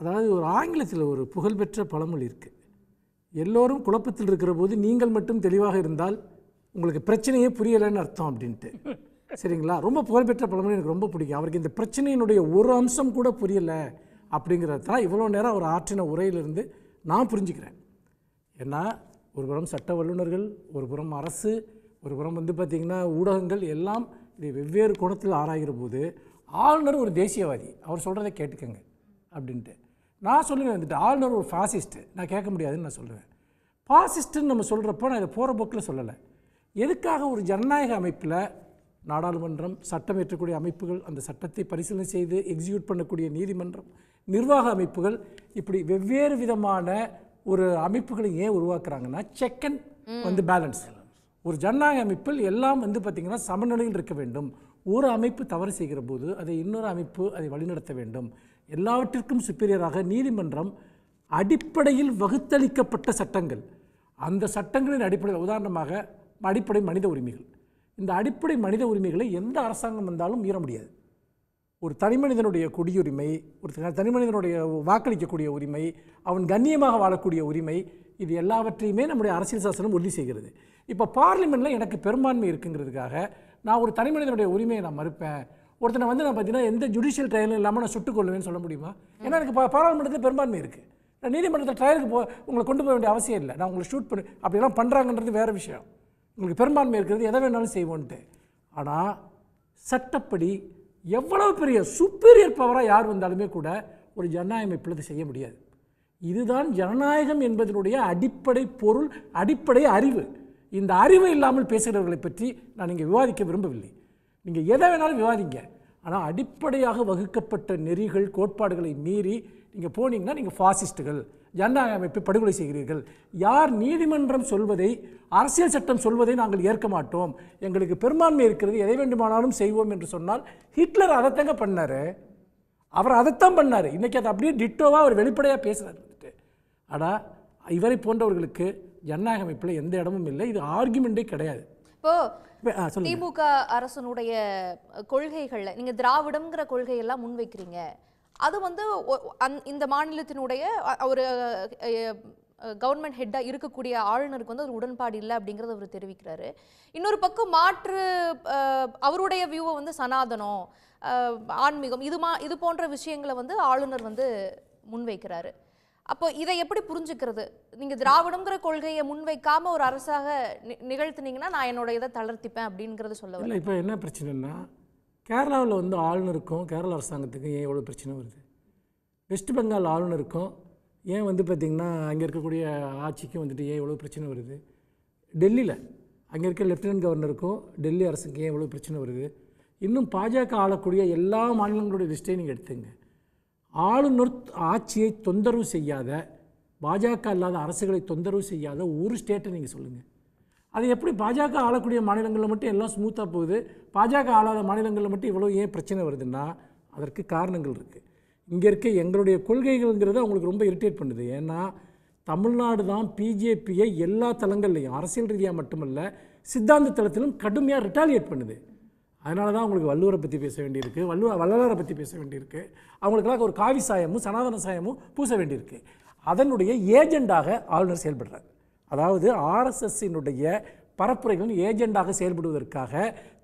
அதாவது ஒரு ஆங்கிலத்தில் ஒரு புகழ்பெற்ற பழமொழி இருக்குது எல்லோரும் குழப்பத்தில் இருக்கிற போது நீங்கள் மட்டும் தெளிவாக இருந்தால் உங்களுக்கு பிரச்சனையே புரியலைன்னு அர்த்தம் அப்படின்ட்டு. சரிங்களா? ரொம்ப புகழ்பெற்ற பழமொழி எனக்கு ரொம்ப பிடிக்கும். அவருக்கு இந்த பிரச்சனையினுடைய ஒரு அம்சம் கூட புரியலை அப்படிங்கிறது தான் இவ்வளோ நேரம் அவர் ஆற்றின உரையிலிருந்து நான் புரிஞ்சுக்கிறேன். ஏன்னா ஒரு புறம் சட்ட வல்லுநர்கள் ஒரு புறம் அரசு ஒரு புறம் வந்து பார்த்திங்கன்னா ஊடகங்கள் எல்லாம் இதை வெவ்வேறு கோணத்தில் ஆராய்கிற போது ஆளுநர் ஒரு தேசியவாதி. அவர் சொல்கிறத கேட்டுக்கங்க அப்படின்ட்டு. நான் சொல்லுவேன் வந்துட்டு ஆளுநர் ஒரு ஃபாசிஸ்ட்டு நான் கேட்க முடியாதுன்னு நான் சொல்லுவேன். ஃபாசிஸ்ட்டுன்னு நம்ம சொல்கிறப்போ நான் இதை போகிற போக்கில் சொல்லலை. எதுக்காக ஒரு ஜனநாயக அமைப்பில் நாடாளுமன்றம் சட்டம் இயற்றக்கூடிய அமைப்புகள் அந்த சட்டத்தை பரிசீலனை செய்து எக்ஸிக்யூட் பண்ணக்கூடிய நீதிமன்றம் நிர்வாக அமைப்புகள் இப்படி வெவ்வேறு விதமான ஒரு அமைப்புகளை ஏன் உருவாக்குறாங்கன்னா செக் அண்ட் வந்து பேலன்ஸ் ஒரு ஜனநாயக அமைப்பில் எல்லாம் வந்து பார்த்திங்கன்னா சமநிலையில் இருக்க வேண்டும். ஒரு அமைப்பு தவறு செய்கிற போது அதை இன்னொரு அமைப்பு அதை வழிநடத்த வேண்டும். எல்லாவற்றிற்கும் சுப்பீரியராக நீதிமன்றம் அடிப்படையில் வகுத்தளிக்கப்பட்ட சட்டங்கள். அந்த சட்டங்களின் அடிப்படையில் உதாரணமாக அடிப்படை மனித உரிமைகள். இந்த அடிப்படை மனித உரிமைகளை எந்த அரசாங்கம் வந்தாலும் மீற முடியாது. ஒரு தனிமனிதனுடைய குடியுரிமை ஒரு தனிமனிதனுடைய வாக்களிக்கக்கூடிய உரிமை அவன் கண்ணியமாக வாழக்கூடிய உரிமை இது எல்லாவற்றையுமே நம்முடைய அரசியல் சாசனம் உறுதி செய்கிறது. இப்போ பார்லிமெண்ட்டில் எனக்கு பெரும்பான்மை இருக்குங்கிறதுக்காக நான் ஒரு தனிமனிதனுடைய உரிமையை நான் மறுப்பேன். ஒருத்தனை வந்து நான் பார்த்தீங்கன்னா எந்த ஜுடிஷியல் ட்ரையலும் இல்லாமல் நான் சுட்டுக் கொள்ளுவேன்னு சொல்ல முடியுமா? ஏன்னா எனக்கு பா- பாராளுமன்றத்தில் பெரும்பான்மை இருக்குது நான் நீதிமன்றத்தில் ட்ரையலுக்கு போ உங்களை கொண்டு போக வேண்டிய அவசியம் இல்லை. நான் உங்களை ஷூட் பண்ணி அப்படிலாம் பண்ணுறாங்கன்றது வேறு விஷயம். உங்களுக்கு பெரும்பான்மை இருக்கிறது எதை வேணாலும் செய்வோன்ட்டு. ஆனால் சட்டப்படி எவ்வளவு பெரிய சுப்பீரியர் பவராக யார் வந்தாலுமே கூட ஒரு ஜனநாயக அமைப்பில் செய்ய முடியாது. இதுதான் ஜனநாயகம் என்பதனுடைய அடிப்படை பொருள் அடிப்படை அறிவு. இந்த அறிவு இல்லாமல் பேசுகிறவர்களை பற்றி நான் இங்கே விவாதிக்க விரும்பவில்லை. நீங்கள் எதை வேணாலும் விவாதிங்க. ஆனால் அடிப்படையாக வகுக்கப்பட்ட நெறிகள் கோட்பாடுகளை மீறி நீங்கள் போனீங்கன்னா நீங்கள் ஃபாசிஸ்ட்டுகள் ஜனநாயக அமைப்பை படுகொலை செய்கிறீர்கள். யார் நீதிமன்றம் சொல்வதை அரசியல் சட்டம் சொல்வதை நாங்கள் ஏற்க மாட்டோம். எங்களுக்கு பெரும்பான்மை இருக்கிறது எதை வேண்டுமானாலும் செய்வோம் என்று சொன்னால் ஹிட்லர் அதைத்தாங்க பண்ணார். அவர் அதைத்தான் பண்ணார். இன்றைக்கி அதை அப்படியே டிட்டோவாக அவர் வெளிப்படையாக பேசுகிறார் வந்துட்டு. ஆனால் இவரை போன்றவர்களுக்கு ஜனநாயக அமைப்பில் எந்த இடமும் இல்லை. இது ஆர்குமெண்ட்டே கிடையாது. இப்போது திமுக அரசனுடைய கொள்கைகள்ல நீங்க திராவிடம்ங்கிற கொள்கையெல்லாம் முன்வைக்கிறீங்க. அது வந்து இந்த மாநிலத்தினுடைய ஒரு கவர்மெண்ட் ஹெட்டா இருக்கக்கூடிய ஆளுநருக்கு வந்து ஒரு உடன்பாடு இல்லை அப்படிங்கறத அவர் தெரிவிக்கிறாரு. இன்னொரு பக்கம் மாற்று அவருடைய வியூவை வந்து சனாதனம் ஆன்மீகம் இது மா இது போன்ற விஷயங்களை வந்து ஆளுநர் வந்து முன்வைக்கிறாரு. அப்போ இதை எப்படி புரிஞ்சுக்கிறது? நீங்க திராவிடங்கிற கொள்கையை முன்வைக்காம ஒரு அரசாக நி- நான் என்னோட இதை தளர்த்திப்பேன் அப்படிங்கிறது சொல்ல இல்லை இப்போ என்ன பிரச்சனைன்னா கேரளாவில் வந்து ஆளுநருக்கும் கேரள அரசாங்கத்துக்கும் ஏன் எவ்வளோ பிரச்சனை வருது? வெஸ்ட் பெங்கால் ஆளுநருக்கும் ஏன் வந்து பார்த்திங்கன்னா அங்கே இருக்கக்கூடிய ஆட்சிக்கும் வந்துட்டு ஏன் எவ்வளோ பிரச்சனை வருது? டெல்லியில் அங்கே இருக்க லெஃப்டினன்ட் கவர்னருக்கும் டெல்லி அரசுக்கு ஏன் எவ்வளோ பிரச்சனை வருது? இன்னும் பாஜக ஆளக்கூடிய எல்லா மாநிலங்களுடைய லிஸ்ட்டையும் நீங்கள் எடுத்துங்க. ஆளுநர் ஆட்சியை தொந்தரவு செய்யாத பாஜக இல்லாத அரசுகளை தொந்தரவு செய்யாத ஒரு ஸ்டேட்டை நீங்கள் சொல்லுங்கள் அது எப்படி பாஜக ஆளக்கூடிய மாநிலங்களில் மட்டும் எல்லாம் ஸ்மூத்தாக போகுது? பாஜக ஆளாத மாநிலங்களில் மட்டும் இவ்வளோ ஏன் பிரச்சனை வருதுன்னா அதற்கு காரணங்கள் இருக்குது இங்கே இருக்க எங்களுடைய கொள்கைகள்ங்கிறது அவங்களுக்கு ரொம்ப இரிட்டேட் பண்ணுது. ஏன்னா தமிழ்நாடு தான் பிஜேபியை எல்லா தளங்கள்லையும் அரசியல் ரீதியாக மட்டுமல்ல சித்தாந்த தளத்திலும் கடுமையாக ரிட்டாலியேட் பண்ணுது. அதனால தான் அவங்களுக்கு வள்ளுவரை பற்றி பேச வேண்டியிருக்கு. வள்ளுவ வள்ளலாரை பற்றி பேச வேண்டியிருக்கு. அவங்களுக்கெல்லாம் ஒரு காவி சாயமும் சனாதன சாயமும் பூச வேண்டியிருக்கு. அதனுடைய ஏஜெண்டாக ஆளுநர் செயல்படுறார். அதாவது ஆர்எஸ்எஸ்ஸினுடைய பரப்புரைகளின் ஏஜெண்டாக செயல்படுவதற்காக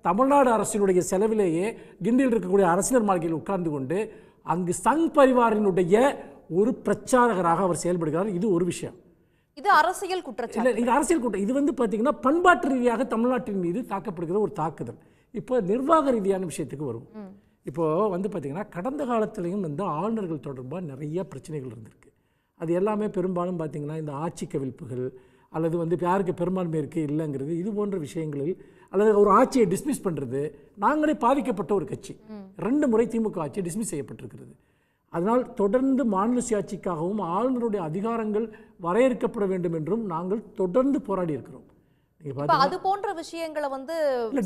தமிழ்நாடு அரசினுடைய செலவிலேயே கிண்டியில் இருக்கக்கூடிய அரசியல் மாளிகையில் உட்கார்ந்து கொண்டு அங்கு சங் பரிவாரினுடைய ஒரு பிரச்சாரகராக அவர் செயல்படுகிறார். இது ஒரு விஷயம். இது அரசியல் குற்றச்சாட்டு. இது அரசியல் கூட்டம் இது வந்து பார்த்தீங்கன்னா பண்பாட்டு ரீதியாக தமிழ்நாட்டின் மீது தாக்கப்படுகிற ஒரு தாக்குதல். இப்போ நிர்வாக ரீதியான விஷயத்துக்கு வருவோம். இப்போ வந்து பார்த்தீங்கன்னா கடந்த காலத்திலையும் வந்து ஆளுநர்கள் தொடர்பாக நிறைய பிரச்சனைகள் இருந்திருக்கு. அது எல்லாமே பெரும்பாலும் பார்த்தீங்கன்னா இந்த ஆட்சி கவிழ்ப்புகள் அல்லது வந்து யாருக்கு பெரும்பான்மை இருக்குது இல்லைங்கிறது இது போன்ற விஷயங்களில் அல்லது ஒரு ஆட்சியை டிஸ்மிஸ் பண்ணுறது நாங்களே பாதிக்கப்பட்ட ஒரு கட்சி. ரெண்டு முறை திமுக ஆட்சி டிஸ்மிஸ் செய்யப்பட்டிருக்கிறது. அதனால் தொடர்ந்து மாநில சுயாட்சிக்காகவும் ஆளுநருடைய அதிகாரங்கள் வரையறுக்கப்பட வேண்டும் என்றும் நாங்கள் தொடர்ந்து போராடி இருக்கிறோம். அது போன்ற விஷயங்களை வந்து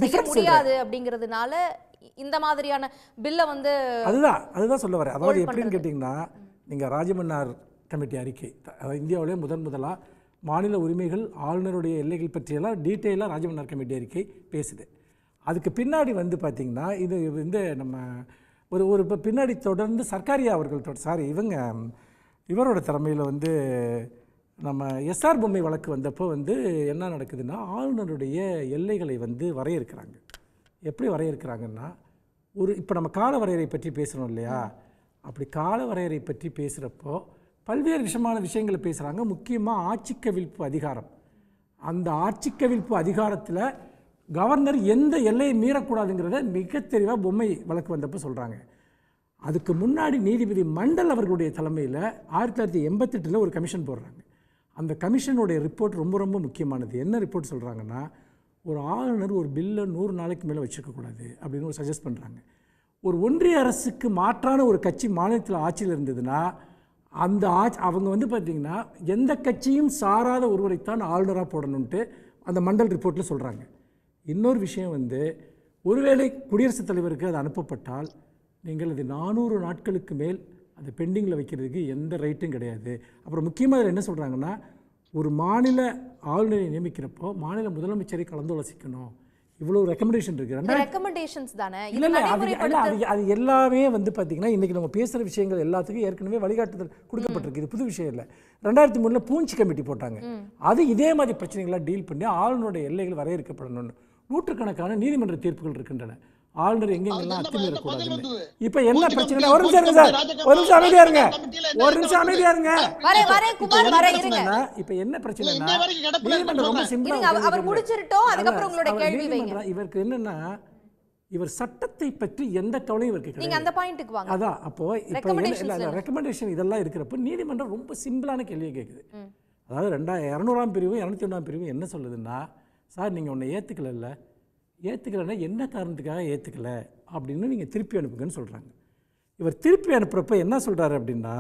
செய்ய முடியாது அப்படிங்கிறதுனால இந்த மாதிரியான பில்ல வந்து அதுதான் அதுதான் சொல்ல வரேன். அதாவது எப்படின்னு. கேட்டிங்கன்னா நீங்கள் ராஜமன்னார் கமிட்டி அறிக்கை இந்தியாவிலே முதன் முதலாக மாநில உரிமைகள் ஆளுநருடைய எல்லைகள் பற்றியெல்லாம் டீட்டெயிலாக ராஜமன்னார் கமிட்டி அறிக்கை பேசுது. அதுக்கு பின்னாடி வந்து பார்த்திங்கன்னா இது வந்து நம்ம ஒரு ஒரு இப்போ பின்னாடி தொடர்ந்து சர்க்காரியா அவர்கள் சாரி இவங்க இவரோட தலைமையில் வந்து நம்ம எஸ்ஆர் பொம்மை வழக்கு வந்தப்போ வந்து என்ன நடக்குதுன்னா ஆளுநருடைய எல்லைகளை வந்து வரையறுக்கிறாங்க. எப்படி வரையறுக்கிறாங்கன்னா ஒரு இப்போ நம்ம கால வரையறை பற்றி பேசுகிறோம் இல்லையா? அப்படி கால வரையறை பற்றி பேசுகிறப்போ பல்வேறு விஷயமான விஷயங்களை பேசுகிறாங்க முக்கியமாக ஆட்சி கவிழ்ப்பு அதிகாரம். அந்த ஆட்சி கவிழ்ப்பு அதிகாரத்தில் கவர்னர் எந்த எல்லையை மீறக்கூடாதுங்கிறத மிக தெளிவாக பொம்மை வழக்கு வந்தப்போ சொல்கிறாங்க அதுக்கு முன்னாடி நீதிபதி மண்டல் அவர்களுடைய தலைமையில் ஆயிரத்தி தொள்ளாயிரத்தி எண்பத்தெட்டில் ஒரு கமிஷன் போடுறாங்க. அந்த கமிஷனுடைய ரிப்போர்ட் ரொம்ப ரொம்ப முக்கியமானது. என்ன ரிப்போர்ட் சொல்கிறாங்கன்னா ஒரு ஆளுநர் ஒரு பில்லை நூறு நாளைக்கு மேலே வச்சுருக்கக்கூடாது அப்படின்னு ஒரு சஜஸ்ட் பண்ணுறாங்க ஒரு ஒன்றிய அரசுக்கு மாற்றான ஒரு கட்சி மாநிலத்தில் ஆட்சியில் இருந்ததுன்னா அந்த ஆட்சி அவங்க வந்து பார்த்திங்கன்னா எந்த கட்சியும் சாராத ஒருவரைத்தான் ஆளுநராக போடணுன்ட்டு அந்த மண்டல் ரிப்போர்ட்டில் சொல்கிறாங்க இன்னொரு விஷயம் வந்து ஒருவேளை குடியரசுத் தலைவருக்கு அது அனுப்பப்பட்டால் நீங்கள் அது நானூறு நாட்களுக்கு மேல் அதை பெண்டிங்கில் வைக்கிறதுக்கு எந்த ரைட்டும் கிடையாது. அப்புறம் முக்கியமாக அதில் என்ன சொல்கிறாங்கன்னா ஒரு மாநில ஆளுநரை நியமிக்கிறப்போ மாநில முதலமைச்சரை கலந்தாலோசிக்கணும். இவ்வளோ ரெக்கமெண்டேஷன் இருக்குது ரெக்கமெண்டேஷன்ஸ் தானே? இல்லை இல்லை அது இல்லை அது அது எல்லாமே வந்து பார்த்தீங்கன்னா இன்றைக்கி நம்ம பேசுகிற விஷயங்கள் எல்லாத்துக்கும் ஏற்கனவே வழிகாட்டுதல் கொடுக்கப்பட்டிருக்கு. இது புது விஷயம் இல்லை. ரெண்டாயிரத்தி மூணில் பூஞ்சி கமிட்டி போட்டாங்க. அது இதே மாதிரி பிரச்சனைகளை டீல் பண்ணி ஆளுநருடைய எல்லைகள் வரையறுக்கப்படணும்னு. நூற்றுக்கணக்கான நீதிமன்ற தீர்ப்புகள் இருக்கின்றன. ஆளுநர் எங்கெங்கெல்லாம் அத்துமீறக்கூடாதுன்னு? இப்போ என்ன பிரச்சனை? ஒரு நிமிஷம் இருங்க சார். ஒரு நிமிஷம் அமைதியா இருங்க. ஒரு நிமிஷம்? அமைதியா இருங்க. இப்போ குமார், என்ன. பிரச்சனைனா இப்போ என்ன பிரச்சனைனா இன்ன வரைக்கும் கிடப்பில நீதிமன்றம் ரொம்ப சிம்பிளா அவர்- முடிச்சிருட்டோம், அதுக்கப்புறம் உங்களுடைய கேள்வி வைங்க. இவருக்கு என்னன்னா இவர் சட்டத்தை பற்றி எந்த கவலையும் இவருக்கு கிடையாது நீங்க அந்த பாயிண்ட்டுக்கு வாங்க. அதான் அப்போ இப்போ இல்லை? ரெக்கமெண்டேஷன் இதெல்லாம் இருக்கிறப்ப நீதிமன்றம் ரொம்ப சிம்பிளான கேள்வியை கேட்குது. அதாவது ரெண்டா இரநூறாம் பிரிவு இரநூத்தி ஒன்றாம் பிரிவு என்ன சொல்லுதுன்னா சார் நீங்கள் உன்னை ஏற்றுக்கலைல்ல ஏற்றுக்கலைன்னா என்ன காரணத்துக்காக ஏற்றுக்கல அப்படின்னு நீங்கள் திருப்பி அனுப்புங்கன்னு சொல்கிறாங்க இவர் திருப்பி அனுப்புகிறப்ப என்ன சொல்கிறாரு அப்படின்னா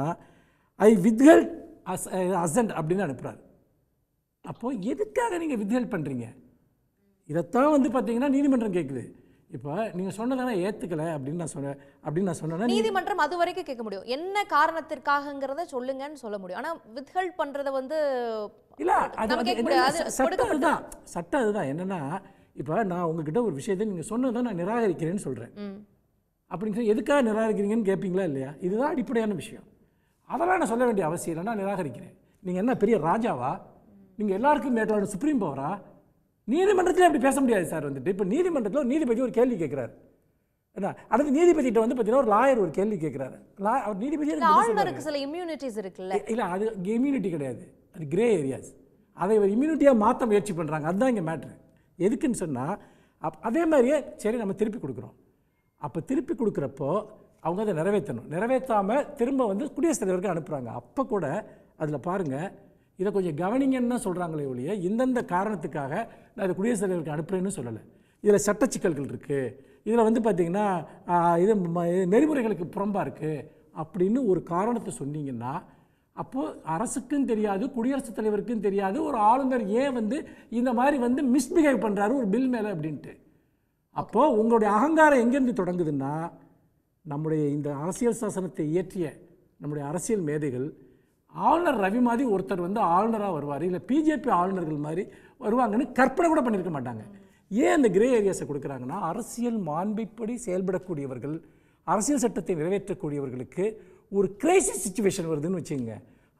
ஐ வித்ஹெல்ட் அஸ் அசன்ட் அப்படின்னு அனுப்புகிறார் அப்போது எதுக்காக நீங்கள் வித்ஹெல்ட் பண்ணுறீங்க இதைத்தான் வந்து பார்த்தீங்கன்னா நீதிமன்றம் கேட்குது இப்போ நீங்கள் சொன்னதானே ஏற்றுக்கலை அப்படின்னு நான் சொன்னேன் அப்படின்னு நான் சொன்னேன்னா நீதிமன்றம் அது வரைக்கும் கேட்க முடியும். என்ன காரணத்திற்காகங்கிறத சொல்லுங்கன்னு சொல்ல முடியும். ஆனா வித்ஹெல்ட் பண்றத வந்து இல்ல அது சட்டம் அதுதான். சட்டம் அதுதான். என்னன்னா இப்போ நான் உங்ககிட்ட ஒரு விஷயத்தை நீங்கள் சொன்னதை நான் நிராகரிக்கிறேன்னு சொல்கிறேன். அப்படின்னு சொல்லி எதுக்காக நிராகரிக்கிறீங்கன்னு கேட்பீங்களா இல்லையா? இதுதான் அடிப்படையான விஷயம். அதெல்லாம் நான் சொல்ல வேண்டிய அவசியம் இல்லை நான் நிராகரிக்கிறேன். நீங்கள் என்ன பெரிய ராஜாவா? நீங்கள் எல்லாருக்கும் மேலான சுப்ரீம் பவரா நீதிமன்றத்தில் அப்படி பேச முடியாது சார் வந்துட்டு. இப்போ நீதிமன்றத்தில் நீதிபதி ஒரு கேள்வி கேட்குறாரு என்ன? அடுத்து நீதிபதிகிட்ட வந்து பார்த்தீங்கன்னா ஒரு லாயர் ஒரு கேள்வி கேட்குறாரு லா அவர் நீதிபதி சில இம்யூனிட்டிஸ் இருக்குல்ல. இல்லை அது இம்யூனிட்டி கிடையாது. அது கிரே ஏரியாஸ் அதை ஒரு இம்யூனிட்டியாக மாற்ற முயற்சி பண்ணுறாங்க அதுதான் இங்கே மேட்ரு எதுக்குன்னு சொன்னால் அப் அதே மாதிரியே சரி நம்ம திருப்பி கொடுக்குறோம். அப்போ திருப்பி கொடுக்குறப்போ அவங்க அதை நிறைவேற்றணும். நிறைவேற்றாமல் திரும்ப வந்து குடியரசுத் தலைவருக்கு அனுப்புகிறாங்க அப்போ கூட அதில் பாருங்கள் இதை கொஞ்சம் கவனிங்கன்னு தான் சொல்கிறாங்களே ஒழிய இந்தந்த காரணத்துக்காக நான் இதை குடியரசுத் தலைவருக்கு அனுப்புகிறேன்னு சொல்லலை. இதில் சட்ட சிக்கல்கள் இருக்குது இதில் வந்து பார்த்திங்கன்னா இது ம- இது நெறிமுறைகளுக்கு புறம்பாக இருக்குது அப்படின்னு ஒரு காரணத்தை சொன்னீங்கன்னா அப்போது அரசுக்கும் தெரியாது குடியரசுத் தலைவருக்கும் தெரியாது ஒரு ஆளுநர் ஏன் வந்து இந்த மாதிரி வந்து மிஸ்பிஹேவ் பண்ணுறாரு ஒரு பில் மேலே அப்படின்ட்டு. அப்போது உங்களுடைய அகங்காரம் எங்கேருந்து தொடங்குதுன்னா நம்முடைய இந்த அரசியல் சாசனத்தை இயற்றிய நம்முடைய அரசியல் மேதைகள் ஆளுநர் ரவி மாதிரி ஒருத்தர் வந்து ஆளுநராக வருவார் இல்லை பிஜேபி ஆளுநர்கள் மாதிரி வருவாங்கன்னு கற்பனை கூட பண்ணியிருக்க மாட்டாங்க. ஏன் அந்த கிரே ஏரியாஸை கொடுக்குறாங்கன்னா அரசியல் மாண்பைப்படி செயல்படக்கூடியவர்கள் அரசியல் சட்டத்தை நிறைவேற்றக்கூடியவர்களுக்கு ஒரு கிரைசிஸ் சுச்சுவேஷன் வருதுன்னு வச்சுங்க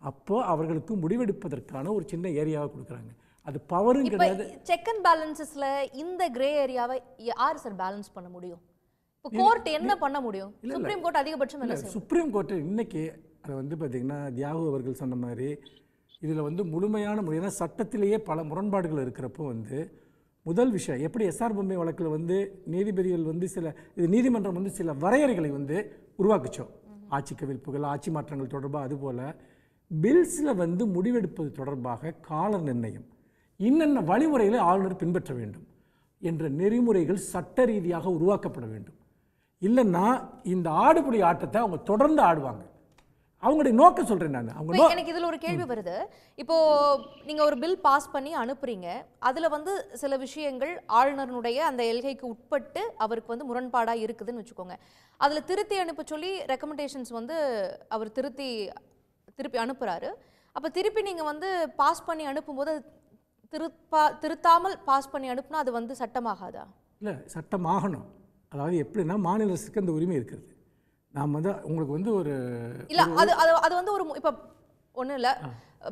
அப்போது அவர்களுக்கு முடிவெடுப்பதற்கான ஒரு சின்ன ஏரியாவை கொடுக்குறாங்க. அது பவரும் கிடையாது செக் அண்ட் பேலன்சஸ்ல இந்த கிரே ஏரியாவை யார் சார் பேலன்ஸ் பண்ண முடியும்? இப்போ கோர்ட் என்ன பண்ண முடியும்? சுப்ரீம் கோர்ட் அதிகபட்சம் என்ன சுப்ரீம் கோர்ட்டு இன்னைக்கு அதை வந்து பார்த்திங்கன்னா தியாகு அவர்கள் சொன்ன மாதிரி இதில் வந்து முழுமையான முறையான சட்டத்திலேயே பல முரண்பாடுகள் இருக்கிறப்போ வந்து முதல் விஷயம் எப்படி எஸ்ஆர் பொம்மை வழக்கில் வந்து நீதிபதிகள் வந்து சில இது நீதிமன்றம் வந்து சில வரையறைகளை வந்து உருவாக்குச்சோம் ஆட்சி கவிழ்ப்புகள் ஆட்சி மாற்றங்கள் தொடர்பாக அதுபோல் பில்ஸில் வந்து முடிவெடுப்பது தொடர்பாக கால நிர்ணயம். இன்னென்ன வழிமுறைகளை ஆளுநர் பின்பற்ற வேண்டும் என்ற நெறிமுறைகள் சட்ட ரீதியாக உருவாக்கப்பட வேண்டும். இல்லைன்னா இந்த ஆடுபுடி ஆட்டத்தை அவங்க தொடர்ந்து ஆடுவாங்க. அவங்களுடைய நோக்கம் சொல்கிறேன் நான். அவங்க எனக்கு இதுல ஒரு கேள்வி வருது. இப்போ நீங்க ஒரு பில் பாஸ் பண்ணி அனுப்புறீங்க. அதுல வந்து சில விஷயங்கள் ஆளுநருடைய அந்த எல்கைக்கு உட்பட்டு அவருக்கு வந்து முரண்பாடா இருக்குதுன்னு வச்சுக்கோங்க. அதுல திருத்தி அனுப்ப சொல்லி ரெக்கமெண்டேஷன்ஸ் வந்து அவர் திருத்தி திருப்பி அனுப்புறாரு. அப்ப திருப்பி நீங்க வந்து பாஸ் பண்ணி அனுப்பும்போது திருப்பா திருத்தாமல் பாஸ் பண்ணி அனுப்புனா அது வந்து சட்டமாகாதா? இல்லை சட்டம் ஆகணும் அதாவது எப்படின்னா மாநில அரசுக்கு அந்த உரிமை இருக்கிறது. நாம் வந்து உங்களுக்கு வந்து ஒரு இல்ல அது அது அது வந்து ஒரு இப்ப ஒண்ணும் இல்ல.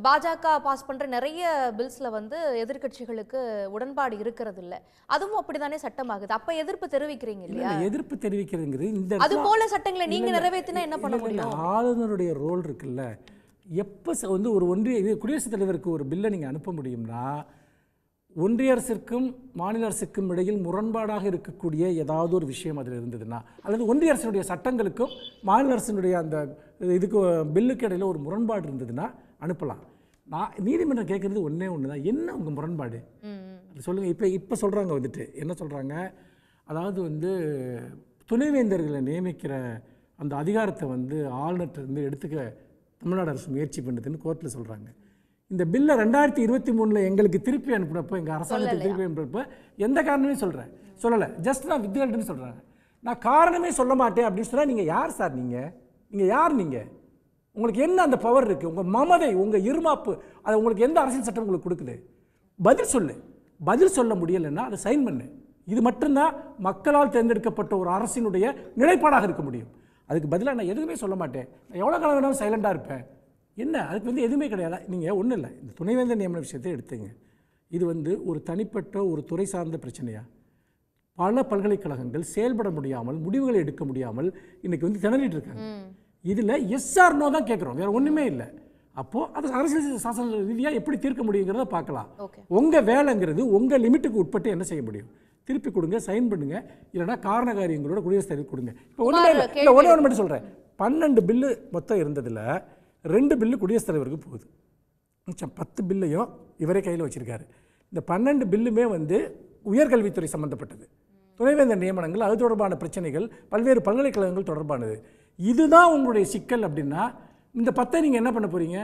பாஜக பாஸ் பண்ற நிறைய பில்ஸ்ல வந்து எதிர்க்கட்சிகளுக்கு உடன்பாடு இருக்கிறது இல்ல அதுவும் அப்படிதானே சட்டமாகுது. அப்ப எதிர்ப்பு தெரிவிக்கிறீங்க இல்ல, இல்லையா? இல்ல, எதிர்ப்பு தெரிவிக்கிறதுங்கிறது இந்த அது போல சட்டங்களை நீங்க இல்ல, இல்ல. நிறைவேத்தினா என்ன பண்ண முடியும்? ஆளுநருடைய ரோல் இருக்குல்ல. எப்போ வந்து ஒரு ஒன்றிய இது குடியரசுத் தலைவருக்கு ஒரு பில்லை நீங்கள் அனுப்ப முடியும்னா ஒன்றிய அரசிற்கும் மாநில அரசுக்கும் இடையில் முரண்பாடாக இருக்கக்கூடிய ஏதாவது ஒரு விஷயம் அதில் இருந்ததுன்னா அல்லது ஒன்றிய அரசினுடைய சட்டங்களுக்கும் மாநில அரசினுடைய அந்த இதுக்கு பில்லுக்கு இடையில ஒரு முரண்பாடு இருந்ததுன்னா அனுப்பலாம். நான் நீதிமன்றம் கேட்குறது ஒன்றே ஒன்று தான் என்ன உங்கள் முரண்பாடு? சொல்லுங்கள் இப்போ இப்போ சொல்கிறாங்க வந்துட்டு. என்ன சொல்கிறாங்க அதாவது வந்து துணைவேந்தர்களை நியமிக்கிற அந்த அதிகாரத்தை வந்து ஆளுநர்கிட்ட இருந்து எடுத்துக்க தமிழ்நாடு அரசு முயற்சி பண்ணுதுன்னு கோர்ட்டில் சொல்கிறாங்க இந்த பில்லை ரெண்டாயிரத்தி இருபத்தி மூணில் எங்களுக்கு திருப்பி அனுப்பினப்போ எங்கள் அரசாங்கத்தை திருப்பி அனுப்பினப்போ எந்த காரணமே சொல்கிறேன் சொல்லலை. ஜஸ்ட் நான் வித்யால்ட்டுன்னு சொல்கிறாங்க நான் காரணமே சொல்ல மாட்டேன் அப்படின்னு சொன்னால் நீங்கள் யார் சார் நீங்கள் நீங்கள் யார் நீங்கள் உங்களுக்கு என்ன அந்த பவர் இருக்குது உங்கள் மமதை உங்கள் இருமாப்பு அது உங்களுக்கு எந்த அரசியல் சட்டம் உங்களுக்கு கொடுக்குது? பதில் சொல்லு. பதில் சொல்ல முடியலைன்னா அதை சைன் பண்ணு. இது மட்டும்தான் மக்களால் தேர்ந்தெடுக்கப்பட்ட ஒரு அரசினுடைய நிலைப்பாடாக இருக்க முடியும். அதுக்கு பதிலாக நான் எதுவுமே சொல்ல மாட்டேன். நான் எவ்வளோ காலம் வேணாலும் சைலண்டாக இருப்பேன். என்ன? அதுக்கு வந்து எதுவுமே கிடையாது. நீங்கள் ஒன்றும் இல்லை. இந்த துணைவேந்தர் நியமன விஷயத்தை எடுத்துங்க. இது வந்து ஒரு தனிப்பட்ட ஒரு துறை சார்ந்த பிரச்சனையா? பல பல்கலைக்கழகங்கள் செயல்பட முடியாமல் முடிவுகளை எடுக்க முடியாமல் இன்னைக்கு வந்து திணறிட்டு இருக்காங்க. இதில் எஸ்ஆர் நோ தான் கேட்குறோம் வேற ஒன்றுமே இல்லை. அப்போது அது அரசியல் சாசன ரீதியாக எப்படி தீர்க்க முடியுங்கிறத பார்க்கலாம். உங்கள் வேலைங்கிறது உங்கள் லிமிட்டுக்கு உட்பட்டு என்ன செய்ய முடியும்? திருப்பி கொடுங்க சைன் பண்ணுங்க. இல்லைன்னா காரண காரியங்களோட குடியரசுத் தலைவர் கொடுங்க. இப்போ இல்லை. இல்லை ஒன்றே ஒன்று மட்டும் சொல்கிறேன் பன்னெண்டு பில்லு மொத்தம் இருந்ததில் ரெண்டு பில்லு குடியரசுத் தலைவருக்கு போகுது. மிச்சம் பத்து பில்லையும் இவரே கையில் வச்சுருக்காரு. இந்த பன்னெண்டு பில்லுமே வந்து உயர்கல்வித்துறை சம்மந்தப்பட்டது துணைவேந்தர் நியமனங்கள் அது தொடர்பான பிரச்சனைகள் பல்வேறு பல்கலைக்கழகங்கள் தொடர்பானது. இதுதான் உங்களுடைய சிக்கல் அப்படின்னா இந்த பத்தை நீங்கள் என்ன பண்ண போகிறீங்க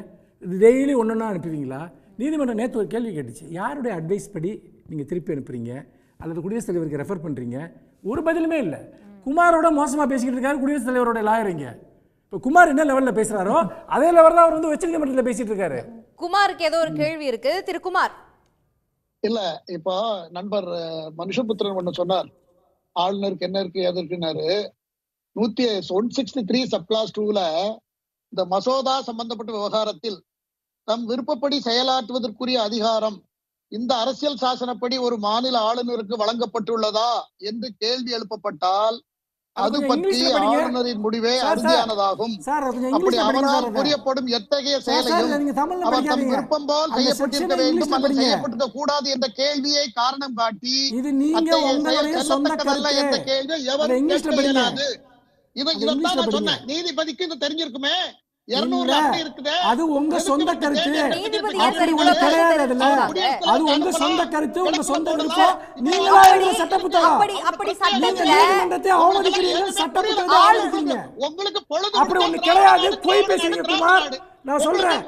டெய்லி ஒன்று ஒன்றா அனுப்புவீங்களா? நீதிமன்றம் நேற்று ஒரு கேள்வி கேட்டுச்சு. யாருடைய அட்வைஸ் படி நீங்கள் திருப்பி அனுப்புறீங்க? அல்லது குடியரசுத் தலைவருக்கு ரெஃபர் பண்ணுறீங்க ஒரு பதிலுமே இல்லை. குமாரோட மோசமாக பேசிக்கிட்டு இருக்காரு குடியரசுத் தலைவரோட இங்கே. இப்போ குமார் என்ன லெவலில் பேசுகிறாரோ அதே லெவலில் தான் அவர் வந்து உச்சநீதிமன்றத்தில் பேசிகிட்டு இருக்காரு. குமாருக்கு ஏதோ ஒரு கேள்வி இருக்கு திரு குமார். இல்ல இப்போ நண்பர் மனுஷபுத்திரன் ஒண்ணு சொன்னார். ஆளுநருக்கு என்ன இருக்கு எது இருக்குன்னாரு. நூத்தி ஒன் சிக்ஸ்டி த்ரீ சப்ளாஸ் டூல இந்த மசோதா சம்பந்தப்பட்ட விவகாரத்தில் தம் விருப்பப்படி செயலாற்றுவதற்குரிய அதிகாரம் இந்த அரசியல் சாசனப்படி ஒரு மாநில ஆளுநருக்கு வழங்கப்பட்டுள்ளதா என்று கேள்வி எழுப்பப்பட்டால் அது பற்றி. ஆளுநரின் முடிவே. அறுதியானதாகும் அப்படி அவரால். புரியப்படும் எத்தகைய செயலையும் அவர் தம் விருப்பம் போல் செய்யப்பட்டிருக்க வேண்டும் அல்லது. செய்யப்பட்டிருக்க கூடாது என்ற கேள்வியை காரணம் காட்டி இது நீங்க செல்லத்தக்கதல்ல என்ற கேள்வி அதை எவரும் இங்கிலீஷ்ல. இயலாது இது இதைத்தான் நான். சொன்னேன் நீதிபதிக்கு இது தெரிஞ்சிருக்குமே அது உங்க சொந்த கருத்து? அப்படி தெரியும்? கிடையாது அதுல. அது உங்க சொந்த கருத்து உங்க சொந்த விருப்பம். நீங்களா எழுதுற சட்ட புத்தகம் நீங்க நீதிமன்றத்தை அவமதிக்கிறீங்க சட்ட புத்தகத்தை அவமதிக்கிறீங்க உங்களுக்கு பொழுது அப்படி ஒண்ணு கிடையாது போய் பேசுறீங்க குமார். நான் சொல்றேன்.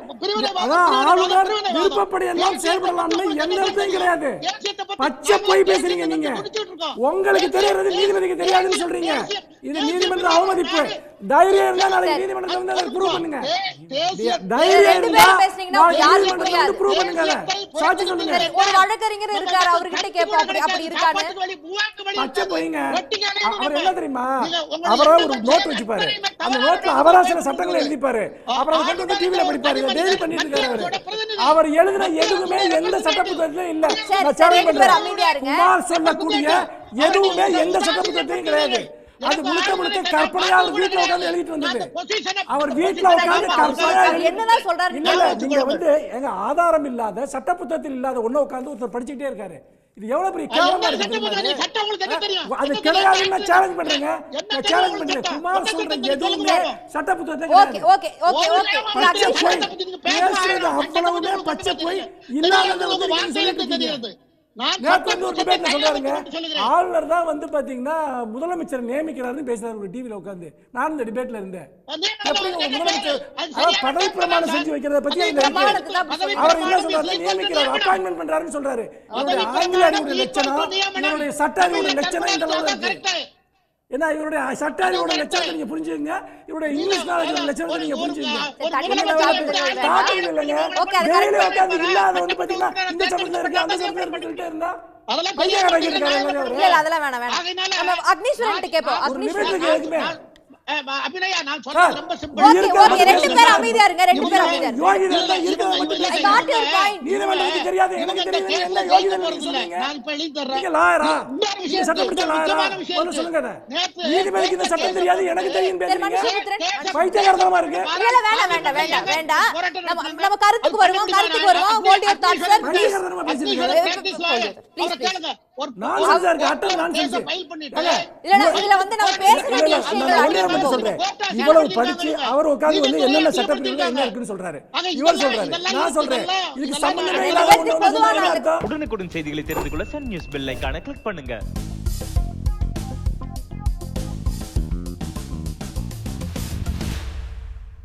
அதான் ஆளுநர். விருப்பப்படி எல்லாம் செயல்படலாம்னு எந்த இடத்தையும் கிடையாது. பச்சை போய் பேசுறீங்க நீங்க. உங்களுக்கு தெரியறது நீதிபதிக்கு தெரியாதுன்னு சொல்றீங்க. இது நீதிமன்ற அவமதிப்பு. தைரியம் இருந்தா நாளைக்கு நீதிமன்றத்துல வந்து அதை ப்ரூவ் பண்ணுங்க. தேசிய தைரியம் இருந்தா நீதிமன்றத்துல? வந்து ப்ரூவ் பண்ணுங்க. சாட்சி சொல்லுங்க. ஒரு வழக்கறிஞர் இருக்காரு அவர்கிட்ட கேட்போம். அப்படி அப்படி இருக்கான்னு. பச்சை போயிங்க. அவர் என்ன தெரியுமா? அவரா ஒரு நோட் வச்சுப்பாரு. அந்த நோட்ல அவரா சில சட்டங்களை எழுதிப்பாரு. அப்புறம் அதை கொண்டு வந்து டிவில படிப்பாரு டெய்லி பண்ணிட்டு இருக்காரு அவரு எழுதுன எதுவுமே எந்த சட்ட புத்தகத்திலும் இல்ல. நான் பேரும் பண்றேன். குமார் சொல்லக்கூடிய எதுவுமே எந்த சட்ட புத்தகத்திலும் கிடையாது. அது முழுக்க முழுக்க கற்பனையா அவர் வீட்டுல உட்கார்ந்து எழுதிட்டு வந்தது. அவர் வீட்டுல உட்கார்ந்து கற்பனையா என்னதான் சொல்றாரு? இல்ல நீங்க வந்து எங்க ஆதாரம் இல்லாத சட்ட புத்தகத்தில் இல்லாத ஒண்ண உட்கார்ந்து ஒருத்தர் படிச்சுக்கிட்டே இருக்காரு. இது எவ்வளவு பெரிய கேவலமா இருக்கு? அது என்ன கிடையாதுன்னு நான்? சேலஞ்ச் பண்றேங்க என்ன நான் சேலஞ்ச் பண்றேன் சட்டம்? குமார் சொல்ற எதுவுமே. சட்ட புத்தகத்துல ஓகே கிடையாது ஓகே ஓகே ஓகே பச்சை போய் பேசுறது அவ்வளவுமே பச்சை போய் இல்லாததை வந்து நீங்க சொல்லிட்டு இருக்கீங்க ஆளுநர் தான் வந்து பாத்தீங்கன்னா முதலமைச்சர் நியமிக்கிறாருன்னு பேசுறாரு ஒரு டிவில உட்கார்ந்து. நான் இந்த டிபேட்ல இருந்தேன். முதலமைச்சர் பதவி பிரமாணம் செஞ்சு வைக்கிறத பத்தி அவர் என்ன சொல்றாரு நியமிக்கிறார் அப்பாயின்மெண்ட் பண்றாருன்னு சொல்றாரு. ஆங்கில அறிவுடைய லட்சணம் இவருடைய சட்ட அறிவுடைய லட்சணம் இந்த அளவுல இருக்கு. ஏன்னா இவருடைய சட்ட அறிவோட லட்சணத்தை நீங்க புரிஞ்சுக்கங்க. இவருடைய இங்கிலீஷ் நாலேஜோட லட்சணத்தை நீங்க வேண்டாம். தாக்கம் இல்லைங்க. டெய்லி இல்லாத வந்து பாத்தீங்கன்னா இந்த சட்டத்துல இருக்கு அந்த சட்டத்துல இருக்கு சொல்லிட்டே இருந்தா அதெல்லாம் வேணாம் வேணாம். அக்னீஸ்வரன் கேட்போம். அக்னீஸ்வரன் அபிநயா நான் சொல்றது ரொம்ப சிம்பிள் ஓகே இருக்கிற ஓகே ரெண்டு மக்கள் பேரும் அமைதியா இருங்க ரெண்டு பேரும் அமைதியா இருங்க இருந்தா இருக்கிறத மட்டும் தெரியாது எனக்கு தெரியுது என்ன நீங்க சொல்றீங்க நான் இப்ப எழுதி தர்றேன் நீங்க லாயரா இன்னொரு நீங்க விஷயம் சட்டம் படிச்ச இருக்கு, லாயரா முக்கியமான விஷயம் முதல்ல இருக்கு. சொல்லுங்க அதை. நேத்து- நீதிபதிக்கு இந்த சட்டம் தெரியாது எனக்கு தெரியும் பேசுறீங்க இருக்கு இல்ல இல்ல வேண்டாம் வேண்டாம் வேண்டாம் வேண்டாம் நம்ம கருத்துக்கு வருவோம் கருத்துக்கு வருவோம் hold your thoughts sir please பைத்தியகாரத்தனமா இவ்வளவு படிச்சு அவர் உட்கார்ந்து வந்து என்னென்ன சட்டப்பிரிவுல என்ன இருக்குன்னு சொல்றாரு. இவர் சொல்றாரு. நான் சொல்றேன். இதுக்கு சம்பந்தமே உடனுக்குடன் செய்திகளை தெரிந்து கொள்ள சன் நியூஸ் பெல் ஐகானை கிளிக் பண்ணுங்க.